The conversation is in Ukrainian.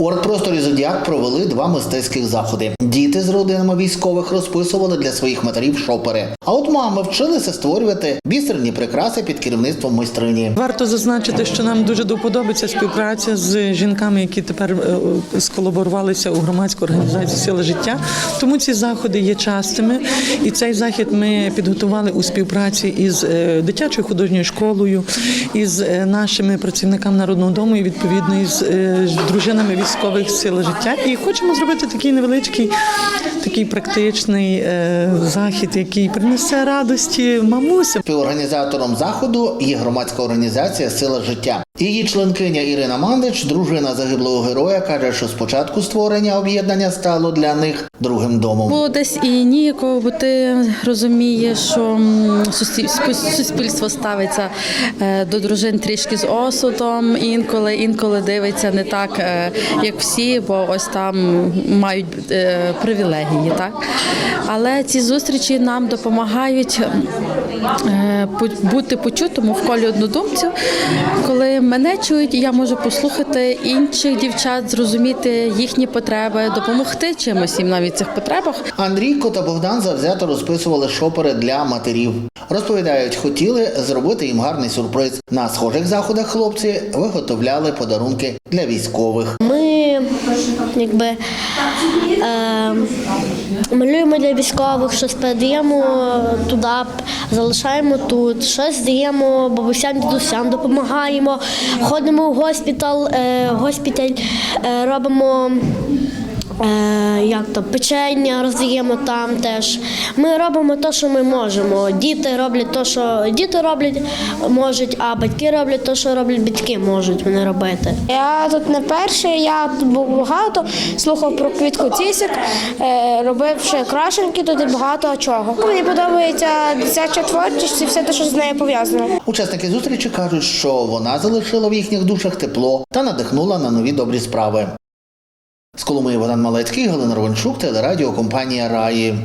У арт-просторі Зодіак провели два мистецьких заходи. Діти з родинами військових розписували для своїх матерів шопери. А от мами вчилися створювати бісерні прикраси під керівництвом майстрині. Варто зазначити, що нам дуже доподобається співпраця з жінками, які тепер е, сколаборувалися у громадську організацію Сила життя. Тому ці заходи є частими. І цей захід ми підготували у співпраці із е, дитячою художньою школою, із е, нашими працівниками народного дому і відповідно із е, дружинами військових сил життя. І хочемо зробити такий невеличкий, такий практичний е, захід, який принесе радості мамусям. Співорганізатором заходу є громадська організація Сила життя. Її членкиня Ірина Мандич, дружина загиблого героя, каже, що спочатку створення об'єднання стало для них другим домом. Було десь і ніяково, бо ти розумієш, що суспільство ставиться е, до дружин трішки з осудом. Інколи інколи дивиться не так, е, як всі, бо ось там мають е, привілегії. Так? Але ці зустрічі нам допомагають е, бути почутому в колі однодумців. Коли мене чують, я можу послухати інших дівчат, зрозуміти їхні потреби, допомогти чимось їм навіть цих потребах. Андрійко та Богдан завзято розписували шопери для матерів. Розповідають, хотіли зробити їм гарний сюрприз. На схожих заходах хлопці виготовляли подарунки для військових. Ми якби е, малюємо для військових, щось передаємо туди, залишаємо тут, щось даємо бабусям, дідусям, допомагаємо, ходимо в госпіталь, е, госпіталь е, робимо. Е, як то печення роздаємо там теж. Ми робимо те, що ми можемо. Діти роблять те, що діти роблять, можуть, а батьки роблять те, що роблять батьки можуть вони робити. Я тут не перший, я тут був багато, слухав про квітку цісик, е, робив ще крашенки, тут і багато чого. Мені подобається дитяча творчість і все те, що з нею пов'язано. Учасники зустрічі кажуть, що вона залишила в їхніх душах тепло та надихнула на нові добрі справи. З Коломиї Богдан Малецький, Галина Ровенчук, телерадіокомпанія Раї.